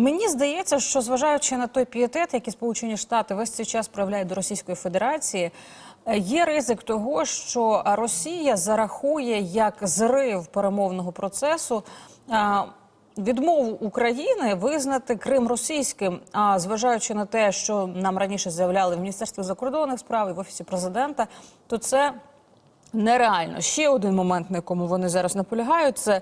Мені здається, що зважаючи на той пієтет, який Сполучені Штати весь цей час проявляють до Російської Федерації, е, є ризик того, що Росія зарахує як зрив перемовного процесу. Відмову України визнати Крим російським, а зважаючи на те, що нам раніше заявляли в Міністерстві закордонних справ і в офісі президента, то це Нереально. Ще один момент, на якому вони зараз наполягають, це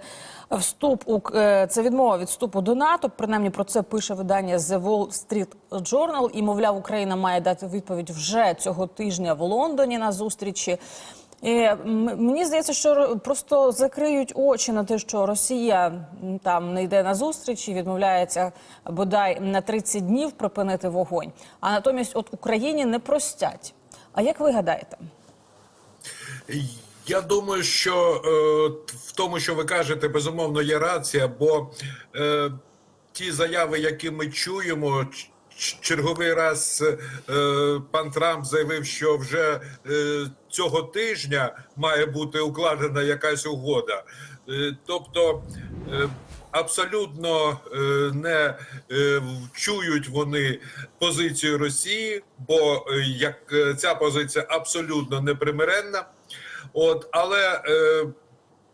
вступ у е, це відмова від вступу до НАТО. Принаймні про це пише видання The Wall Street Journal. І мовляв, Україна має дати відповідь вже цього тижня в Лондоні на зустрічі. І мені здається, що просто закриють очі на те, що Росія там не йде на зустріч і відмовляється бодай на 30 днів припинити вогонь. А натомість, от Україні не простять. А як ви гадаєте? Я думаю, що е, в тому, що ви кажете, безумовно є рація, бо е, ті заяви, які ми чуємо, черговий раз е, пан Трамп заявив, що вже е, цього тижня має бути укладена якась угода. Е, тобто. Е, Абсолютно е, не е, чують вони позицію Росії, бо е, як ця позиція абсолютно непримиренна. От, але е,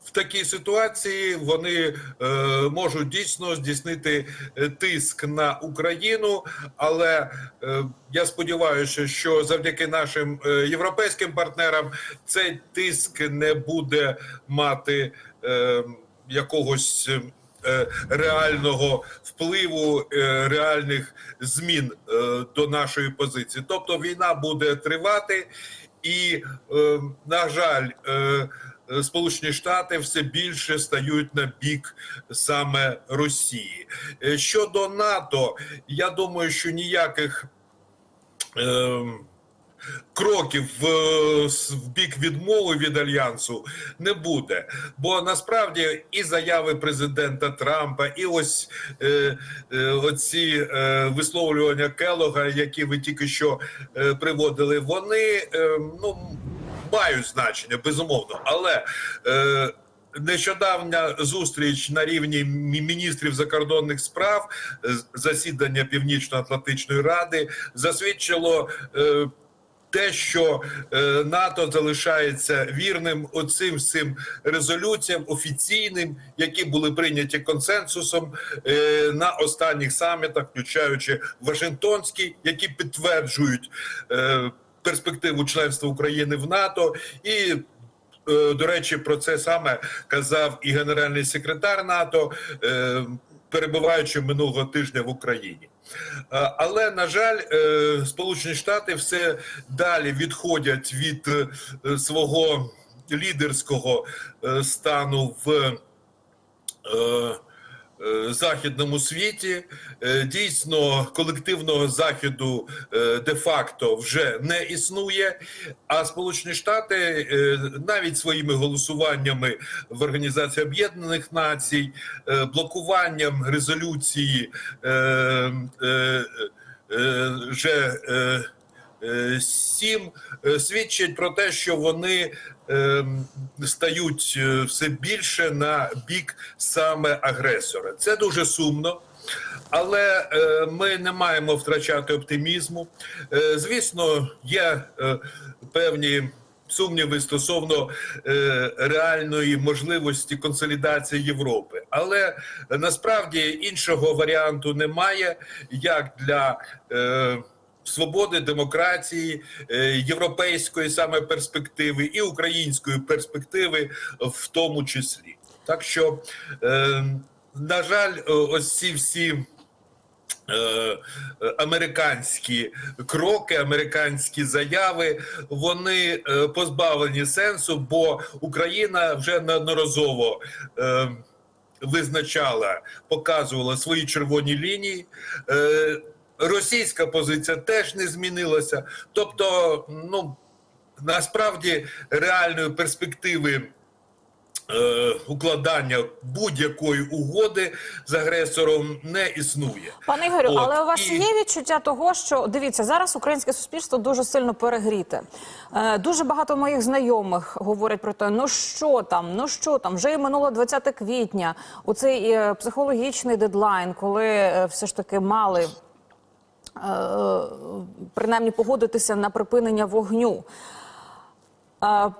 в такій ситуації вони е, можуть дійсно здійснити е, тиск на Україну. Але е, я сподіваюся, що завдяки нашим е, європейським партнерам цей тиск не буде мати е, якогось. е, Реального впливу реальних змін до нашої позиції, тобто війна буде тривати, і е, на жаль, е, е, Сполучені Штати все більше стають на бік саме Росії. Е, Щодо НАТО, я думаю, що ніяких. Е, Кроків в, в бік відмови від альянсу не буде, бо насправді і заяви президента Трампа, і ось е, е, оці е, висловлювання Келога, які ви тільки що е, приводили, вони е, ну мають значення безумовно, але е, Нещодавня зустріч на рівні міністрів закордонних справ засідання Північно-Атлантичної ради засвідчило е, те, що е, НАТО залишається вірним оцим всім резолюціям офіційним, які були прийняті консенсусом е, на останніх самітах, включаючи Вашингтонський, які підтверджують е, перспективу членства України в НАТО і. Е, До речі, про це саме казав і генеральний секретар НАТО, е, перебуваючи минулого тижня в Україні. Але на жаль, е, Сполучені Штати все далі відходять від е, свого лідерського е, стану в західному світі. Е, Дійсно, колективного заходу е, де-факто вже не існує. А Сполучені Штати е, навіть своїми голосуваннями в Організації Об'єднаних Націй, е, блокуванням резолюції е, е, е, вже е, сім е, свідчать про те, що вони е, стають е, все більше на бік саме агресора. Це дуже сумно. Але е, ми не маємо втрачати оптимізму. Е, звісно, є е, певні сумніви стосовно е, реальної можливості консолідації Європи. Але е, насправді іншого варіанту немає, як для е, свободи, демократії, е, європейської саме перспективи і української перспективи в тому числі. Так що, е, на жаль, е, ось ці всі. Американські кроки, американські заяви, вони позбавлені сенсу, бо Україна вже неодноразово визначала, показувала свої червоні лінії. Російська позиція теж не змінилася. Тобто, ну насправді реальної перспективи е, укладання будь-якої угоди з агресором не існує. Пане Ігорю, От, але у вас і- є відчуття того, що дивіться, зараз українське суспільство дуже сильно перегріте. Е, дуже багато моїх знайомих говорять про те, ну що там, ну що там, вже і минуло 20 квітня, у цей е, психологічний дедлайн, коли все ж таки мали. Е, Принаймні погодитися на припинення вогню. Е,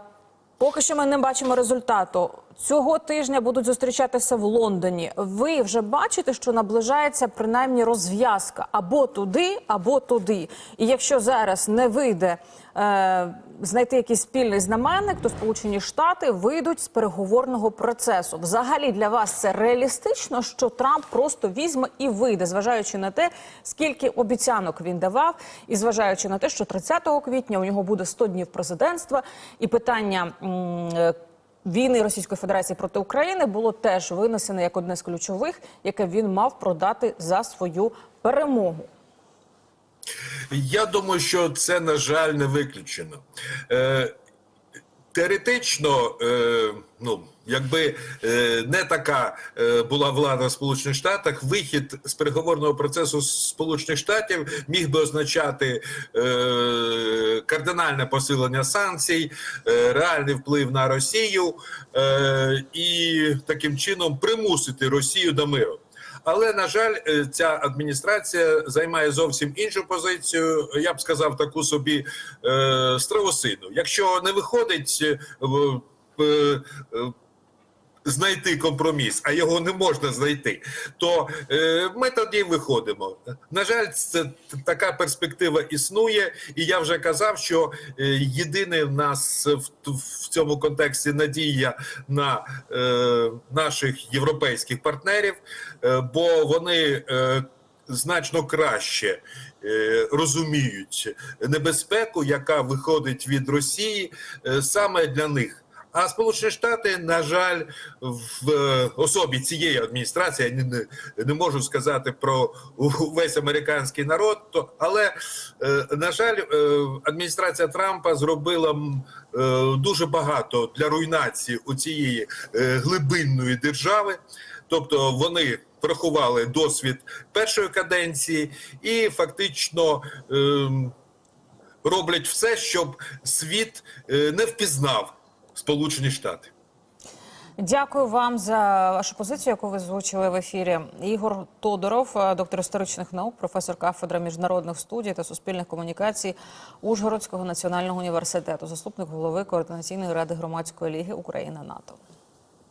Поки що ми не бачимо результату. Цього тижня будуть зустрічатися в Лондоні. Ви вже бачите, що наближається принаймні розв'язка або туди, або туди. І якщо зараз не вийде е, знайти якийсь спільний знаменник, то Сполучені Штати вийдуть з переговорного процесу. Взагалі для вас це реалістично, що Трамп просто візьме і вийде, зважаючи на те, скільки обіцянок він давав, і зважаючи на те, що 30 квітня у нього буде 100 днів президентства, і питання. м, е, Війни Російської Федерації проти України було теж винесене як одне з ключових, яке він мав продати за свою перемогу. Я думаю, що це, на жаль, не виключено. Е, теоретично, е, ну, якби е, не така е, була влада в Сполучених Штатах, вихід з переговорного процесу Сполучених Штатів міг би означати е, кардинальне посилення санкцій, реальний вплив на Росію і таким чином примусити Росію до миру. Але на жаль, ця адміністрація займає зовсім іншу позицію. Я б сказав таку собі стравосину. Якщо не виходить знайти компроміс, а його не можна знайти, то е, ми тоді виходимо. На жаль, це така перспектива існує, і я вже казав, що е, єдине в нас в, в цьому контексті надія на е, наших європейських партнерів, е, бо вони е, значно краще. е, Розуміють небезпеку, яка виходить від Росії е, саме для них. А Сполучені Штати, на жаль, в е, особі цієї адміністрації я не, не, можу сказати про весь американський народ, то але е, на жаль, е, адміністрація Трампа зробила дуже багато для руйнації у цієї глибинної держави. Тобто вони врахували досвід першої каденції і фактично. ем, роблять все, щоб світ не впізнав Сполучені Штати. Дякую вам за вашу позицію, яку ви звучили в ефірі. Ігор Тодоров, е, доктор історичних наук, професор кафедри міжнародних студій та суспільних комунікацій Ужгородського національного університету, заступник голови координаційної ради громадської ліги Україна НАТО.